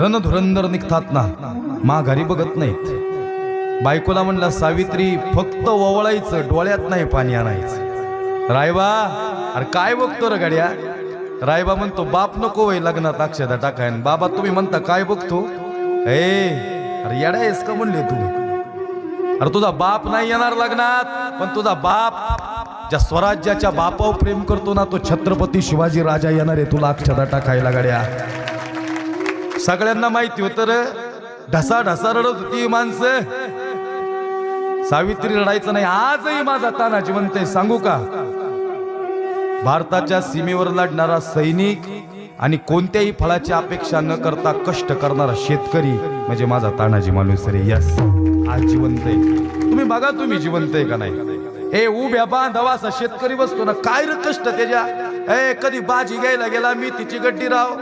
रणधुरंदर निघतात ना माघारी बघत नाहीत. बायकोला म्हणला सावित्री फक्त ओवळायचं डोळ्यात नाही पाणी आणायचं. रायबा अरे काय बघतो र गाड्या? रायबा म्हणतो बाप नको वय लग्नात अक्षदा टाकाय. बाबा तुम्ही म्हणता काय बघतो? ए अरे येडा येस का म्हणले तू? अरे तुझा बाप नाही येणार लग्नात पण तुझा बाप ज्या स्वराज्याच्या बापावर प्रेम करतो ना तो छत्रपती शिवाजी राजा येणार आहे. तुला अक्षदा टाकायला गाड्या. सगळ्यांना माहिती होतं रे. ढसा ढसा रडत होती माणसं. सावित्री रडायचं नाही. आजही माझा ताना जिवंत आहे. सांगू का? भारताच्या सीमेवर लढणारा सैनिक आणि कोणत्याही फळाची अपेक्षा न करता कष्ट करणारा शेतकरी म्हणजे माझा तानाजी माणूस रे. यस आज जिवंत आहे. तुम्ही बघा तुम्ही जिवंत आहे का नाही? ए उभ्या बांधावा शेतकरी बसतो ना. काय रे कष्ट त्याच्या? ए कधी बाजी घ्यायला गेला मी तिची गड्डी राव.